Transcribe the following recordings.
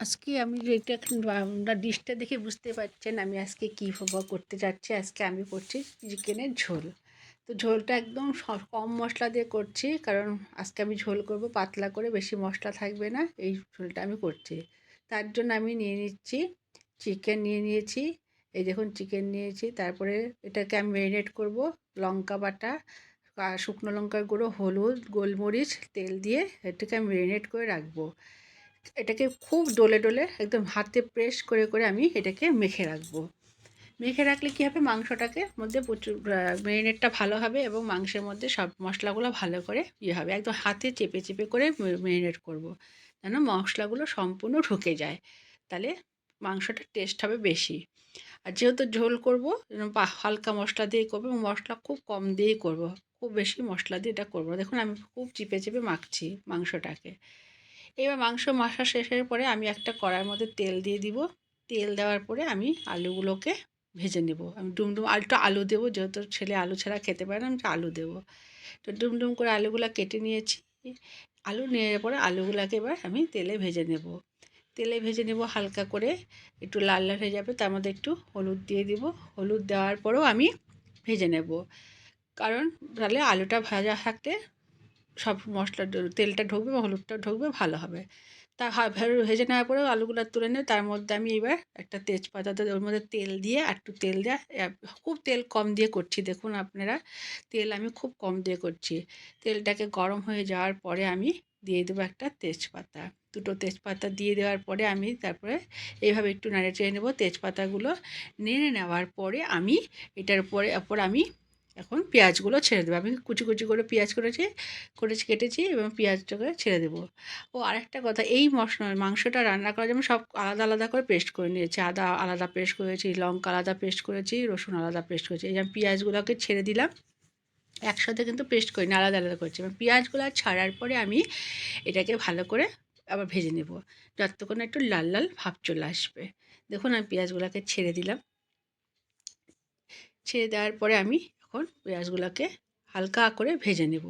আজকে আমি যেটা আমরা ডিশটা দেখে বুঝতে পারছেন আমি আজকে কী ভাবে করতে যাচ্ছি। আজকে আমি করছি চিকেনের ঝোল। তো ঝোলটা একদম কম মশলা দিয়ে করছি কারণ আজকে আমি ঝোল করব, পাতলা করে বেশি মশলা থাকবে না, এই ঝোলটা আমি করছি। তার জন্য আমি নিয়ে নিচ্ছি, চিকেন নিয়ে নিয়েছি, এই দেখুন চিকেন নিয়েছি, তারপরে এটাকে আমি ম্যারিনেট করব, লঙ্কা বাটা শুকনো লঙ্কার গুঁড়ো, হলুদ, গোলমরিচ, তেল দিয়ে এটাকে আমি ম্যারিনেট করে রাখব। এটাকে খুব ডলে ডলে একদম হাতে প্রেস করে করে আমি এটাকে মেখে রাখব। মেখে রাখলে কী হবে? মাংসটাকে মধ্যে প্রচুর মেরিনেটটা ভালো হবে এবং মাংসের মধ্যে সব মশলাগুলো ভালো করে ইয়ে হবে। একদম হাতে চেপে চেপে করে মেরিনেট করব। যেন মশলাগুলো সম্পূর্ণ ঢুকে যায়। তাহলে মাংসটার টেস্ট হবে বেশি। আর যেহেতু ঝোল করব হালকা মশলা দিয়ে করব এবং মশলা খুব কম দিয়েই করব। খুব বেশি মশলা দিয়ে এটা করব দেখুন, আমি খুব চিপে চিপে মাখছি মাংসটাকে। এবার মাংস মাখা শেষের পরে আমি একটা কড়ার মধ্যে তেল দিয়ে দিব। তেল দেওয়ার পরে আমি আলুগুলোকে ভেজে নেব। আমি ডুমডুম আলুটা আলু দেবো, যেহেতু ছেলে আলু ছাড়া খেতে পারে না, আমি আলু দেবো। তো ডুমডুম করে আলুগুলো কেটে নিয়েছি। আলু নিয়ে পরে আলুগুলোকে এবার আমি তেলে ভেজে নেব। তেলে ভেজে নেব হালকা করে, একটু লাল লাল হয়ে যাবে, তার মধ্যে একটু হলুদ দিয়ে দিব। হলুদ দেওয়ার পরেও আমি ভেজে নেব। কারণ তাহলে আলুটা ভাজা থাকতে সব মশলা তেলটা ঢুকবে বা হলুদটা ঢুকবে, ভালো হবে। তা ভেজে নেওয়ার পরে আলুগুলো তুলে নিয়ে তার মধ্যে আমি এবার একটা তেজপাতা ওর মধ্যে তেল দিয়ে একটু তেল দেওয়া খুব তেল কম দিয়ে করছি, দেখুন আপনারা, তেল আমি খুব কম দিয়ে করছি। তেলটাকে গরম হয়ে যাওয়ার পরে আমি দিয়ে দেবো একটা তেজপাতা। দুটো তেজপাতা দিয়ে দেওয়ার পরে আমি তারপরে এইভাবে একটু নাড়ে চেড়ে নেব, তেজপাতাগুলো নেড়ে নেওয়ার পরে আমি এটার উপরে ওপর আমি এখন পেঁয়াজগুলো ছেড়ে দেবো। আমি কুচি কুচি করে পেঁয়াজ করেছি করেছি, কেটেছি এবং পেঁয়াজটাকে ছেড়ে দেবো। ও আরেকটা কথা, এই মশলা, মাংসটা রান্না করার জন্য সব আলাদা আলাদা করে পেস্ট করে নিয়েছি। আদা আলাদা পেস্ট করেছি, লঙ্কা আলাদা পেস্ট করেছি, রসুন আলাদা পেস্ট করেছি। এই যেমন পেঁয়াজগুলোকে ছেড়ে দিলাম, একসাথে কিন্তু পেস্ট করিনি, আলাদা আলাদা করেছি। এবং পেঁয়াজগুলো ছাড়ার পরে আমি এটাকে ভালো করে আবার ভেজে নেব। যতক্ষণ একটু লাল লাল ভাব চলে আসবে। দেখুন আমি পেঁয়াজগুলোকে ছেড়ে দিলাম। ছেড়ে দেওয়ার পরে আমি এখন পেঁয়াজগুলোকে হালকা করে ভেজে নেব।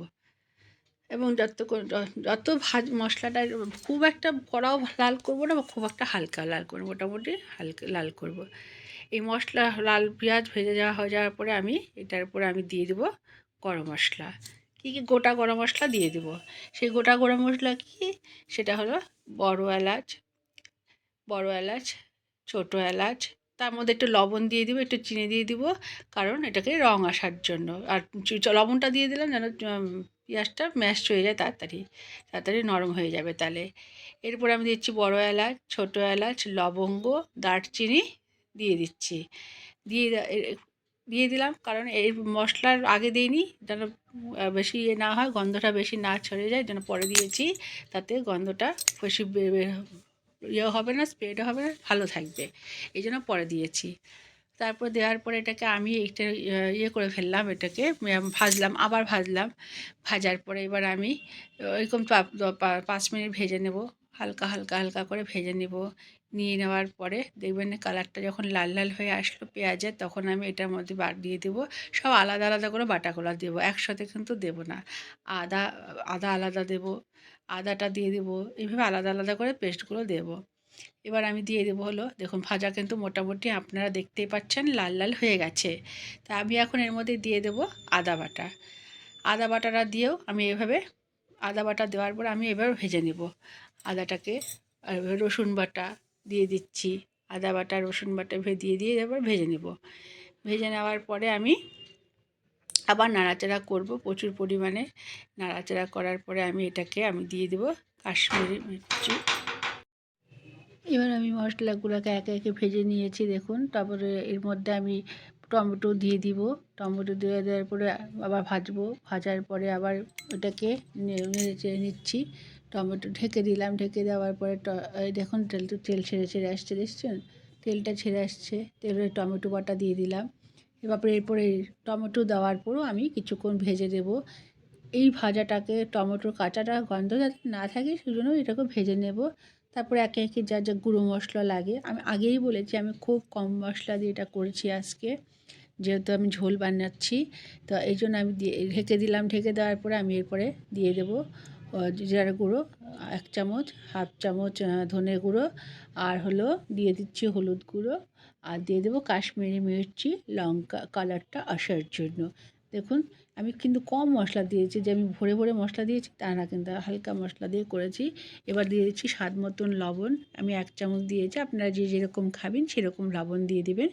এবং যত যত ভাজ মশলাটা খুব একটা কড়াও লাল করব না, বা খুব একটা হালকা লাল করব, মোটামুটি হালকা লাল করব। এই মশলা, লাল পেঁয়াজ ভেজে যাওয়া হয়ে যাওয়ার পরে আমি এটার উপরে আমি দিয়ে দেবো গরম মশলা। কী কী গোটা গরম মশলা দিয়ে দেবো? সেই গোটা গরম মশলা কী? সেটা হলো বড় এলাচ বড় এলাচ, ছোটো এলাচ তার মধ্যে একটু লবণ দিয়ে দিব, একটু চিনি দিয়ে দিব, কারণ এটাকে রং আসার জন্য। আর লবণটা দিয়ে দিলাম যেন পেঁয়াজটা ম্যাশ হয়ে যায় তাড়াতাড়ি তাড়াতাড়ি নরম হয়ে যাবে তাহলে এরপর আমি দিচ্ছি বড় এলাচ, ছোটো এলাচ, লবঙ্গ, দারচিনি দিয়ে দিচ্ছি। দিয়ে দিয়ে দিলাম, কারণ এই মশলার আগে দিইনি, যেন বেশি ইয়ে না হয়, গন্ধটা বেশি না ছড়ে যায়, যেন পরে দিয়েছি, তাতে গন্ধটা বেশি ইয়ে হবে না স্প্রেড হবে না, ভালো থাকবে। এই জন্য পরে দিয়েছি। তারপর দেওয়ার পরে এটাকে আমি একটা ইয়ে করে ফেললাম, এটাকে ভাজলাম, আবার ভাজলাম। ভাজার পরে এবার আমি ওইরকম পাঁচ মিনিট ভেজে নেব। হালকা হালকা হালকা করে ভেজে নেব। নিয়ে নেওয়ার পরে দেখবেন কালারটা যখন লাল লাল হয়ে আসলো পেঁয়াজের, তখন আমি এটার মধ্যে বাট দিয়ে দেবো। সব আলাদা আলাদা করে বাটাগুলো দেবো। একসাথে কিন্তু দেবো না। আদা আদা আলাদা দেবো। আদাটা দিয়ে দেবো। এইভাবে আলাদা আলাদা করে পেস্টগুলো দেবো। এবার আমি দিয়ে দেবো হলো, দেখুন ভাজা কিন্তু মোটামুটি আপনারা দেখতেই পাচ্ছেন লাল লাল হয়ে গেছে। তা আমি এখন এর মধ্যে দিয়ে দেবো আদা বাটা। আদা বাটাটা দিয়েও আমি এভাবে আদা বাটা দেওয়ার পর আমি এবার ভেজে নেব। আদাটাকে আর রসুন বাটা দিয়ে দিচ্ছি। আদা বাটা, রসুন বাটা দিয়ে দিয়ে এবার ভেজে নেব। ভেজে নেওয়ার পরে আমি আবার নাড়াচাড়া করব, প্রচুর পরিমাণে। নাড়াচাড়া করার পরে আমি এটাকে আমি দিয়ে দেবো কাশ্মীরি মির্চি। এবার আমি মশলাগুলোকে একে একে ভেজে নিয়েছি, দেখুন। তারপরে এর মধ্যে আমি টমেটো দিয়ে দিব। টমেটো দিয়ে দেওয়ার পরে আবার ভাজবো। ভাজার পরে আবার ওটাকে নেড়ে নিচ্ছি। টমেটো ঢেকে দিলাম। ঢেকে দেওয়ার পরে দেখুন তেল তো, তেল ছেড়ে ছেড়ে আসছে, দেখছেন? তেলটা ছেড়ে আসছে। তেলে টমেটো বাটা দিয়ে দিলাম। এবার এরপরে টমেটো দেওয়ার পরও আমি কিছুক্ষণ ভেজে দেব। এই ভাজাটাকে টমেটোর কাঁচাটা গন্ধ যাতে না থাকে সেই জন্য এটাকে ভেজে নেব। তারপরে একে একে যা যা গুঁড়ো মশলা লাগে, আমি আগেই বলেছি আমি খুব কম মশলা দিয়ে এটা করেছি আজকে, যেহেতু আমি ঝোল বানাচ্ছি। তো এই জন্য আমি দিয়ে ঢেকে দিলাম, ঢেকে দেওয়ার পরে আমি এরপরে দিয়ে দেবো জিরার গুঁড়ো, এক চামচ, হাফ চামচ ধনে গুঁড়ো, আর হলো দিয়ে দিচ্ছি হলুদ গুঁড়ো, আর দিয়ে দেবো কাশ্মীরি মির্চি, লঙ্কা, কালারটা আসার জন্য। দেখুন, আমি কিন্তু কম মশলা দিয়েছি, যে আমি ভরে ভরে মশলা দিয়েছি, তা না, কিন্তু হালকা মশলা দিয়ে করেছি। এবার দিয়ে দিচ্ছি স্বাদ মতন লবণ, আমি এক চামচ দিয়েছি, আপনারা যে যেরকম খাবেন সেরকম লবণ দিয়ে দিবেন।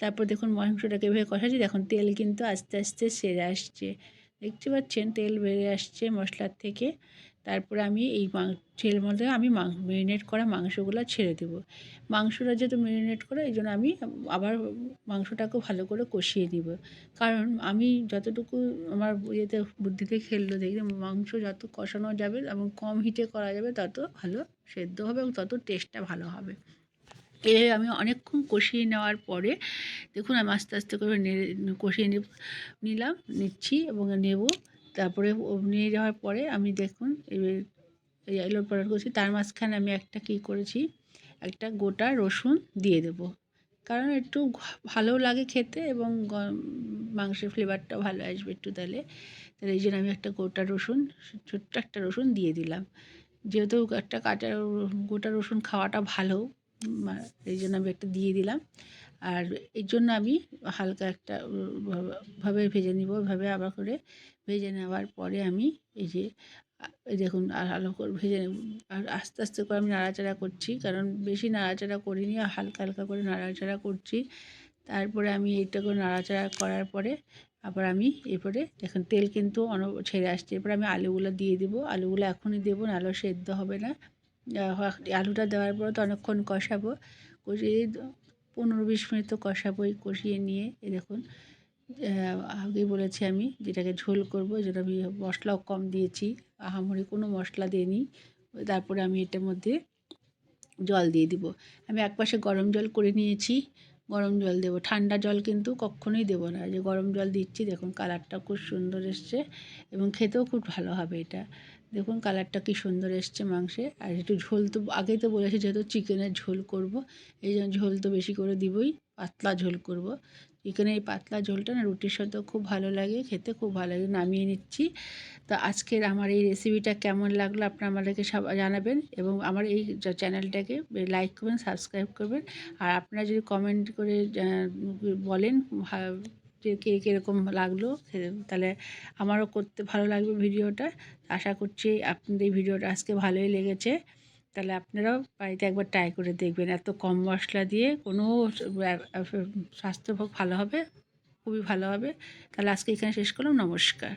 তারপর দেখুন, মাংসটাকে এভাবে কষাচ্ছি, দেখুন, তেল কিন্তু আস্তে আস্তে সেরে আসছে। দেখতে পাচ্ছেন? তেল বেরিয়ে আসছে মশলার থেকে। তারপরে আমি এই তেলের মধ্যে আমি ম্যারিনেট করা মাংসগুলো ছেড়ে দেবো। মাংসটা যেহেতু ম্যারিনেট করা, এই জন্য আমি আবার মাংসটাকেও ভালো করে কষিয়ে নিব। কারণ আমি যতটুকু আমার ইয়েতে বুদ্ধিতে খেললো দেখি মাংস যত কষানো যাবে এবং কম হিটে করা যাবে, তত ভালো সেদ্ধ হবে এবং তত টেস্টটা ভালো হবে। এ আমি অনেকক্ষণ কষিয়ে নেওয়ার পরে, দেখুন আমি আস্তে আস্তে করে কষিয়ে নিলাম, নিচ্ছি এবং নেব। তারপরে নিয়ে যাওয়ার পরে আমি দেখুন এবার এই এলোর পালট করছি। তার মাঝখানে আমি একটা কী করেছি? একটা গোটা রসুন দিয়ে দেবো। কারণ একটু ভালো লাগে খেতে এবং মাংসের ফ্লেভারটা ভালো আসবে একটু তাহলে। তাহলে এই জন্য আমি একটা গোটা রসুন, ছোট্ট একটা রসুন দিয়ে দিলাম। যেহেতু একটা কাঁচা গোটা রসুন খাওয়াটা ভালো এই জন্য আমি একটা দিয়ে দিলাম। আর এর জন্য আমি হালকা একটা ভাবে ভেজে নিব। ভাবে আবার করে ভেজে নেওয়ার পরে আমি এই যে দেখুন আর ভালো করে ভেজে আর আস্তে আস্তে করে আমি নাড়াচাড়া করছি, কারণ বেশি নাড়াচাড়া করিনি, আর হালকা হালকা করে নাড়াচাড়া করছি। তারপরে আমি এইটা করে নাড়াচাড়া করার পরে আবার আমি এরপরে দেখুন তেল কিন্তু অন, ছেড়ে আসছে। এরপরে আমি আলুগুলো দিয়ে দেবো। আলুগুলো এখনই দেবো, নাহলে সেদ্ধ হবে না। আলুটা দেওয়ার পরে তো অনেকক্ষণ কষাবো। কষিয়ে পনেরো বিশ মিনিট তো কষাবোই কষিয়ে নিয়ে, এই দেখুন আগেই বলেছি আমি যেটাকে ঝোল করব, যেটা আমি মশলাও কম দিয়েছি, আহামরি কোনো মশলা দিইনি। তারপরে আমি এটার মধ্যে জল দিয়ে দিব। আমি একপাশে গরম জল করে নিয়েছি, গরম জল দেবো। ঠান্ডা জল কিন্তু কখনোই দেবো না। যে গরম জল দিচ্ছি, দেখুন কালারটা খুব সুন্দর এসছে এবং খেতেও খুব ভালো হবে এটা। দেখুন কালারটা কি সুন্দর এসছে মাংসে। আর একটু ঝোল তো, আগেই তো বলেছি যেহেতু চিকেনের ঝোল করব, এই জন্য ঝোল তো বেশি করে দিবই, পাতলা ঝোল করব। চিকেনের এই পাতলা ঝোলটা না রুটির সাথেও খুব ভালো লাগে, খেতে খুব ভালো লাগে, নামিয়ে নিচ্ছি। তো আজকের আমার এই রেসিপিটা কেমন লাগল আপনারা আমাদেরকে সব জানাবেন এবং আমার এই চ্যানেলটাকে লাইক করবেন সাবস্ক্রাইব করবেন। আর আপনারা যদি কমেন্ট করে বলেন যে কে কীরকম লাগল তাহলে আমারও করতে ভালো লাগবে ভিডিওটা। আশা করছি আপনাদের ভিডিওটা আজকে ভালোই লেগেছে। তাহলে আপনারাও বাড়িতে একবার ট্রাই করে দেখবেন, এত কম মশলা দিয়ে কোনো স্বাস্থ্যভোগ ভালো হবে, খুবই ভালো হবে। তাহলে আজকে এখানে শেষ করলাম, নমস্কার।